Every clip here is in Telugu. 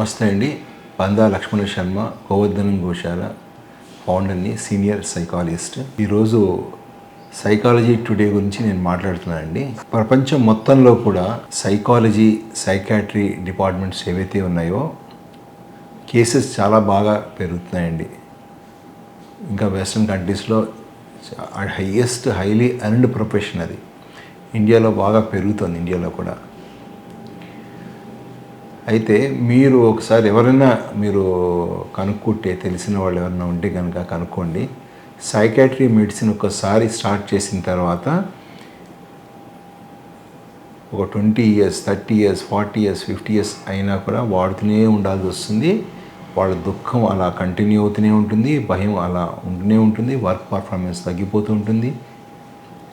నమస్తే అండి. పందా లక్ష్మణ శర్మ గోవర్ధనం గోశాల ఫౌండర్ని సీనియర్ సైకాలజిస్ట్. ఈరోజు సైకాలజీ టుడే గురించి నేను మాట్లాడుతున్నానండి. ప్రపంచం మొత్తంలో కూడా సైకాలజీ సైకాట్రీ డిపార్ట్మెంట్స్ ఏవైతే ఉన్నాయో కేసెస్ చాలా బాగా పెరుగుతున్నాయండి. ఇంకా వెస్ట్రన్ కంట్రీస్లో హైయెస్ట్ హైలీ అర్న్డ్ ప్రొఫెషన్ అది. ఇండియాలో బాగా పెరుగుతుంది ఇండియాలో కూడా. అయితే మీరు ఒకసారి ఎవరైనా మీరు కనుక్కుంటే తెలిసిన వాళ్ళు ఎవరైనా ఉంటే కనుక కనుక్కోండి. సైకాట్రీ మెడిసిన్ ఒకసారి స్టార్ట్ చేసిన తర్వాత ఒక twenty years thirty years forty years fifty years అయినా కూడా వాడుతూనే ఉండాల్సి వస్తుంది. వాళ్ళ దుఃఖం అలా కంటిన్యూ అవుతూనే ఉంటుంది భయం అలా ఉంటూనే ఉంటుంది వర్క్ పర్ఫార్మెన్స్ తగ్గిపోతూ ఉంటుంది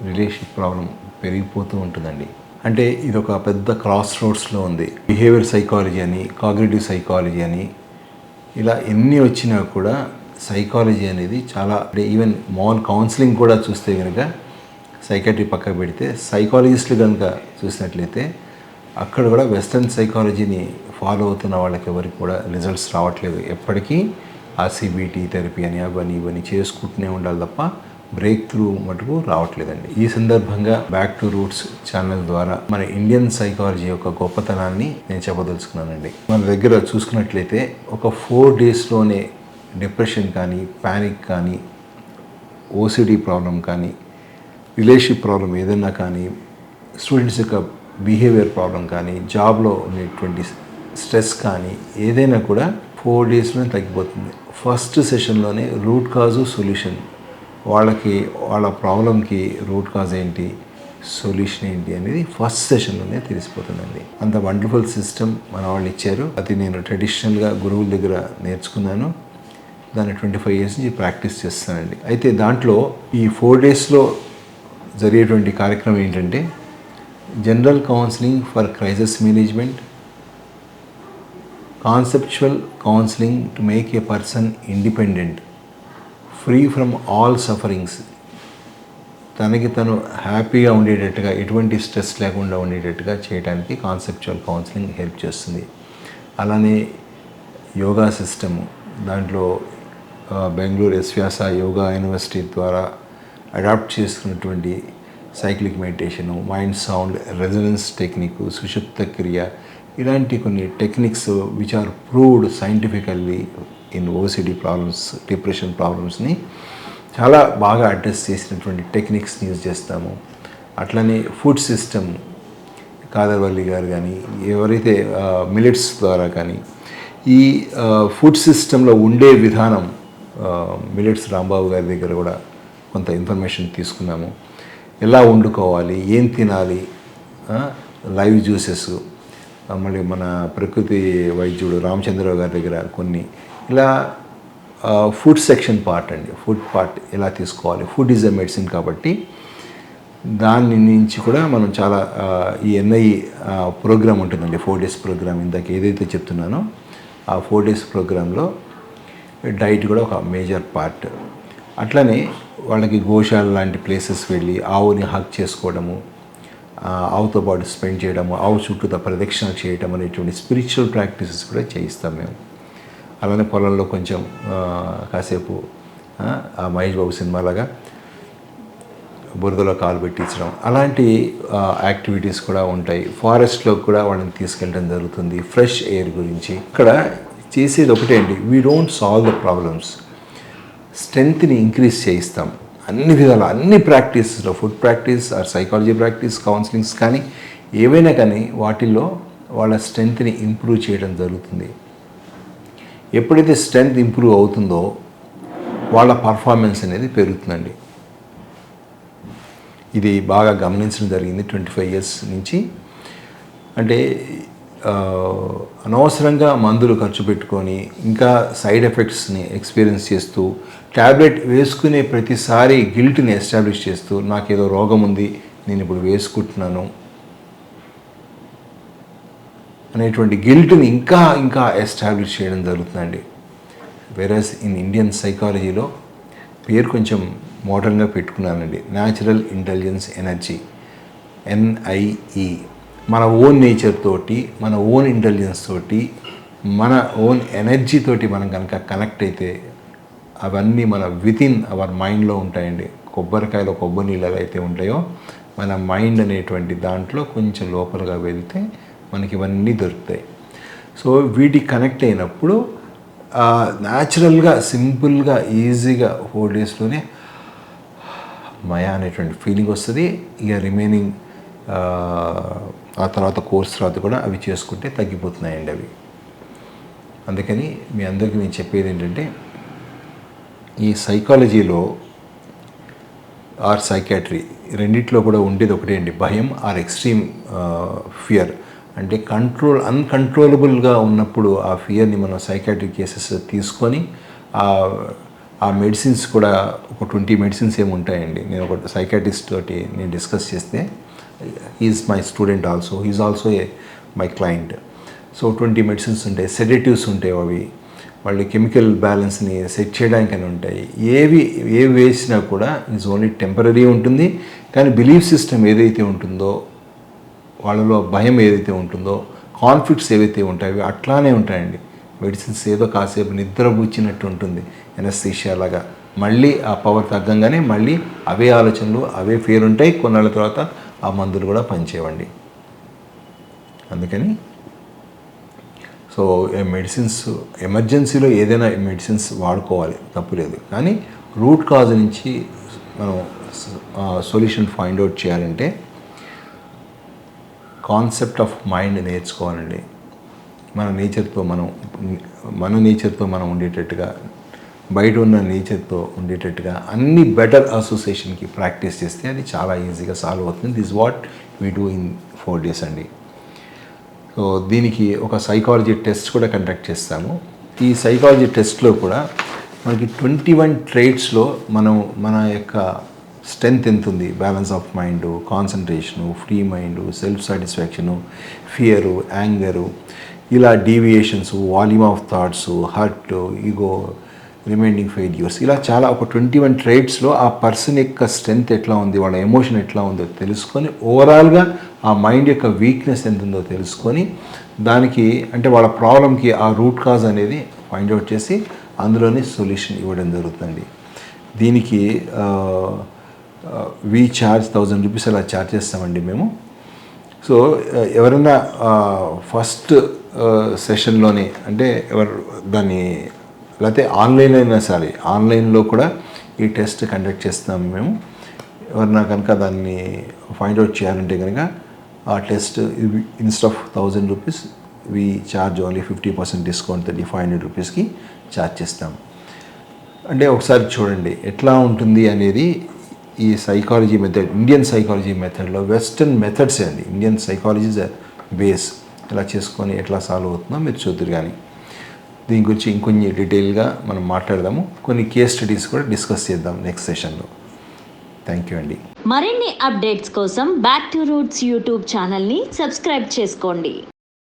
రిలేషన్ ప్రాబ్లం పెరిగిపోతూ ఉంటుందండి. అంటే ఇది ఒక పెద్ద క్రాస్ రోడ్స్లో ఉంది. బిహేవియర్ సైకాలజీ అని కాగ్నేటివ్ సైకాలజీ అని ఇలా ఎన్ని వచ్చినా కూడా సైకాలజీ అనేది చాలా అంటే ఈవెన్ మామూలు కౌన్సిలింగ్ కూడా చూస్తే కనుక సైకాట్రీ పక్క పెడితే సైకాలజిస్టులు కనుక చూసినట్లయితే అక్కడ కూడా వెస్ట్రన్ సైకాలజీని ఫాలో అవుతున్న వాళ్ళకి ఎవరికి కూడా రిజల్ట్స్ రావట్లేదు. ఎప్పటికీ ఆ సిబిటి థెరపీ అని అవన్నీ ఇవన్నీ చేసుకుంటూనే ఉండాలి తప్ప బ్రేక్ త్రూ మటుకు రావట్లేదండి. ఈ సందర్భంగా బ్యాక్ టు రూట్స్ ఛానల్ ద్వారా మన ఇండియన్ సైకాలజీ యొక్క గొప్పతనాన్ని నేను చెప్పదలుచుకున్నానండి. మన దగ్గర చూసుకున్నట్లయితే ఒక ఫోర్ డేస్లోనే డిప్రెషన్ కానీ ప్యానిక్ కానీ ఓసిడి ప్రాబ్లం కానీ రిలేషన్షిప్ ప్రాబ్లం ఏదైనా కానీ స్టూడెంట్స్ యొక్క బిహేవియర్ ప్రాబ్లం కానీ జాబ్లో ఉండేటువంటి స్ట్రెస్ కానీ ఏదైనా కూడా ఫోర్ డేస్లోనే తగ్గిపోతుంది. ఫస్ట్ సెషన్లోనే రూట్ కాజు సొల్యూషన్ వాళ్ళకి వాళ్ళ ప్రాబ్లంకి రూట్ కాజ్ ఏంటి సొల్యూషన్ ఏంటి అనేది ఫస్ట్ సెషన్లోనే తెలిసిపోతుందండి. అంత వండర్ఫుల్ సిస్టమ్ మన వాళ్ళు ఇచ్చారు. అది నేను ట్రెడిషనల్గా గురువుల దగ్గర నేర్చుకున్నాను. దాన్ని ట్వంటీ ఫైవ్ ఇయర్స్ నుంచి ప్రాక్టీస్ చేస్తానండి అయితే దాంట్లో ఈ ఫోర్ డేస్లో జరిగేటువంటి కార్యక్రమం ఏంటంటే general counselling for crisis management conceptual counselling to make a person independent free from all sufferings తనకి తను హ్యాపీగా ఉండేటట్టుగా ఎటువంటి స్ట్రెస్ లేకుండా ఉండేటట్టుగా చేయడానికి కాన్సెప్చువల్ కౌన్సిలింగ్ హెల్ప్ చేస్తుంది. అలానే యోగా సిస్టము దాంట్లో బెంగళూరు ఎస్వ్యాస యోగా యూనివర్సిటీ ద్వారా అడాప్ట్ చేసుకున్నటువంటి cyclic meditation mind sound resonance technique సుషుప్త క్రియ ఇలాంటి కొన్ని techniques which are proved scientifically in OCD problems depression ప్రాబ్లమ్స్ని చాలా బాగా అడ్రస్ చేసినటువంటి టెక్నిక్స్ని యూజ్ చేస్తాము. అట్లనే ఫుడ్ సిస్టమ్ కాదర్వల్లి గారు కానీ ఎవరైతే మిలెట్స్ ద్వారా కానీ ఈ ఫుడ్ సిస్టంలో ఉండే విధానం మిలెట్స్ రాంబాబు గారి దగ్గర కూడా కొంత ఇన్ఫర్మేషన్ తీసుకున్నాము. ఎలా వండుకోవాలి ఏం తినాలి లైవ్ జ్యూసెస్ మళ్ళీ మన ప్రకృతి వైద్యుడు రామచంద్రరావు గారి దగ్గర కొన్ని ఇలా ఫుడ్ సెక్షన్ పార్ట్ అండి. ఫుడ్ పార్ట్ ఎలా తీసుకోవాలి? ఫుడ్ ఈజ్ ఎ మెడిసిన్ కాబట్టి దాని నుంచి కూడా మనం చాలా ఈ ఎన్ఐ ప్రోగ్రామ్ ఉంటుందండి. ఫోర్ డేస్ ప్రోగ్రామ్ ఇందాక ఏదైతే చెప్తున్నానో ఆ ఫోర్ డేస్ ప్రోగ్రాంలో డైట్ కూడా ఒక మేజర్ పార్ట్ అట్లనే వాళ్ళకి గోశాల లాంటి ప్లేసెస్ వెళ్ళి ఆవుని హక్ చేసుకోవడము ఆవుతో పాటు స్పెండ్ చేయడము ఆవు చుట్టూ ప్రదక్షిణ చేయడం అనేటువంటి స్పిరిచువల్ ప్రాక్టీసెస్ కూడా చేయిస్తాం మేము. అలానే పొలంలో కొంచెం కాసేపు ఆ, మహేష్ బాబు సినిమాలాగా బురదలో కాలు పెట్టించడం అలాంటి యాక్టివిటీస్ కూడా ఉంటాయి. ఫారెస్ట్లో కూడా వాళ్ళని తీసుకెళ్ళడం జరుగుతుంది ఫ్రెష్ ఎయిర్ గురించి. ఇక్కడ చేసేది ఒకటే అండి we don't solve the problems స్ట్రెంగ్త్ని increase చేయిస్తాం. అన్ని విధాల అన్ని ప్రాక్టీసెస్లో food practice or psychology practice counsellings కానీ ఏవైనా కానీ వాటిల్లో వాళ్ళ స్ట్రెంగ్త్ని ఇంప్రూవ్ చేయడం జరుగుతుంది. ఎప్పుడైతే స్ట్రెంగ్త్ ఇంప్రూవ్ అవుతుందో వాళ్ళ పర్ఫార్మెన్స్ అనేది పెరుగుతుందండి. ఇది బాగా గమనించడం జరిగింది ట్వంటీ ఫైవ్ ఇయర్స్ నుంచి. అంటే అనవసరంగా మందులు ఖర్చు పెట్టుకొని ఇంకా సైడ్ ఎఫెక్ట్స్ని ఎక్స్పీరియన్స్ చేస్తూ ట్యాబ్లెట్ వేసుకునే ప్రతిసారి గిల్ట్ని ఎస్టాబ్లిష్ చేస్తూ నాకేదో రోగం ఉంది నేను ఇప్పుడు వేసుకుంటున్నాను అనేటువంటి గిల్ట్ని ఇంకా ఇంకా ఎస్టాబ్లిష్ చేయడం జరుగుతుందండి. వెరస్ ఇన్ ఇండియన్ సైకాలజీలో పేరు కొంచెం మోడర్న్గా పెట్టుకున్నానండి. న్యాచురల్ ఇంటెలిజెన్స్ ఎనర్జీ ఎన్ఐఈ మన ఓన్ నేచర్ తోటి మన ఓన్ ఇంటెలిజెన్స్ తోటి మన ఓన్ ఎనర్జీ తోటి మనం కనుక కనెక్ట్ అయితే అవన్నీ మన వితిన్ అవర్ మైండ్లో ఉంటాయండి. కొబ్బరికాయలో కొబ్బరి నీళ్ళు అయితే ఉంటాయో మన మైండ్ అనేటువంటి దాంట్లో కొంచెం లోపలగా వెళ్తే మనకి ఇవన్నీ దొరుకుతాయి. సో వీటికి కనెక్ట్ అయినప్పుడు న్యాచురల్గా సింపుల్గా ఈజీగా ఫోర్ డేస్లోనే మయా అనేటువంటి ఫీలింగ్ వస్తుంది. ఇక రిమైనింగ్ ఆ తర్వాత కోర్స్ తర్వాత కూడా అవి చేసుకుంటే తగ్గిపోతున్నాయండి అవి. అందుకని మీ అందరికీ నేను చెప్పేది ఏంటంటే ఈ సైకాలజీలో ఆర్ సైకాట్రీ రెండిట్లో కూడా ఉండేది ఒకటే అండి. భయం ఆర్ ఎక్స్ట్రీమ్ ఫియర్. అంటే కంట్రోల్ అన్కంట్రోలబుల్గా ఉన్నప్పుడు ఆ ఫియర్ని మనం సైకాట్రిక్ కేసెస్ తీసుకొని ఆ- ఆ మెడిసిన్స్ కూడా ఒక ట్వంటీ మెడిసిన్స్ ఏమి ఉంటాయండి. నేను ఒక సైకాట్రిస్ట్ తోటి నేను డిస్కస్ చేస్తే is my student also is also a my client so twenty medicines ఉంటాయి సెడేటివ్స్ ఉంటాయి అవి. వాళ్ళు కెమికల్ బ్యాలెన్స్ని సెట్ చేయడానికని ఉంటాయి. ఏవి ఏవి వేసినా కూడా ఈజ్ ఓన్లీ టెంపరీ ఉంటుంది. కానీ బిలీఫ్ సిస్టమ్ ఏదైతే ఉంటుందో వాళ్ళలో భయం ఏదైతే ఉంటుందో కాన్ఫ్లిక్ట్స్ ఏవైతే ఉంటాయో అట్లానే ఉంటాయండి. మెడిసిన్స్ ఏదో కాసేపు నిద్రబుచ్చినట్టు ఉంటుంది ఎనస్థీషియా లాగా. మళ్ళీ ఆ పవర్ తగ్గంగానే మళ్ళీ అవే ఆలోచనలు అవే ఫీల్ ఉంటాయి. కొన్నాళ్ళ తర్వాత ఆ మందులు కూడా పనిచేయండి అందుకని సో మెడిసిన్స్ ఎమర్జెన్సీలో ఏదైనా మెడిసిన్స్ వాడుకోవాలి తప్పులేదు. కానీ రూట్ కాజ్ నుంచి మనం సొల్యూషన్ ఫైండ్ అవుట్ చేయాలంటే కాన్సెప్ట్ ఆఫ్ మైండ్ నేర్చుకోవాలండి. మన నేచర్తో మనం మన నేచర్తో మనం ఉండేటట్టుగా బయట ఉన్న నేచర్తో ఉండేటట్టుగా అన్ని బెటర్ అసోసియేషన్కి ప్రాక్టీస్ చేస్తే అది చాలా ఈజీగా సాల్వ్ అవుతుంది. This what we do in four days అండి. సో దీనికి ఒక సైకాలజీ టెస్ట్ కూడా కండక్ట్ చేస్తాము. ఈ సైకాలజీ టెస్ట్లో కూడా మనకి ట్వంటీ వన్ ట్రేట్స్లో మనం మన యొక్క స్ట్రెంగ్త్ ఎంత ఉంది? Balance of mind concentration free mind self satisfaction fear anger ఇలా deviations volume of thoughts hurt ego reminding failures ఇలా చాలా ఒక ట్వంటీ వన్ ట్రేడ్స్లో ఆ పర్సన్ యొక్క స్ట్రెంగ్త్ ఎట్లా ఉంది? వాళ్ళ ఎమోషన్ ఎట్లా ఉందో తెలుసుకొని ఓవరాల్గా ఆ మైండ్ యొక్క వీక్నెస్ ఎంత ఉందో తెలుసుకొని దానికి అంటే వాళ్ళ ప్రాబ్లంకి ఆ రూట్ కాజ్ అనేది ఫైండ్ అవుట్ చేసి అందులోనే సొల్యూషన్ ఇవ్వడం జరుగుతుంది దీనికి వీ ఛార్జ్ థౌజండ్ రూపీస్ అలా ఛార్జ్ చేస్తామండి మేము. సో uh, ఎవరైనా uh, ఫస్ట్ సెషన్లోనే uh, అంటే ఎవరు దాన్ని లేకపోతే ఆన్లైన్ అయినా సరే ఆన్లైన్లో కూడా ఈ టెస్ట్ కండక్ట్ చేస్తాం మేము. ఎవరన్నా కనుక దాన్ని ఫైండ్ అవుట్ చేయాలంటే కనుక ఆ test ఇన్స్ట్ of thousand rupees we charge only fifty percent discount thirty five hundred రూపీస్కి ఛార్జ్ చేస్తాం. అంటే ఒకసారి చూడండి ఎట్లా ఉంటుంది అనేది ఈ సైకాలజీ మెథడ్ ఇండియన్ సైకాలజీ మెథడ్లో వెస్టర్న్ మెథడ్స్ అండి? ఇండియన్ సైకాలజీ బేస్ ఇలా చేసుకొని ఎట్లా సాల్వ్ అవుతుందో మీరు చూద్దరు కానీ దీని గురించి ఇంకొన్ని డీటెయిల్గా మనం మాట్లాడదాము. కొన్ని కేస్ స్టడీస్ కూడా డిస్కస్ చేద్దాం నెక్స్ట్ సెషన్లో థ్యాంక్ యూ అండి. మరిన్ని అప్డేట్స్ కోసం బ్యాక్ టు రూట్స్ యూట్యూబ్ ఛానల్ని సబ్స్క్రైబ్ చేసుకోండి.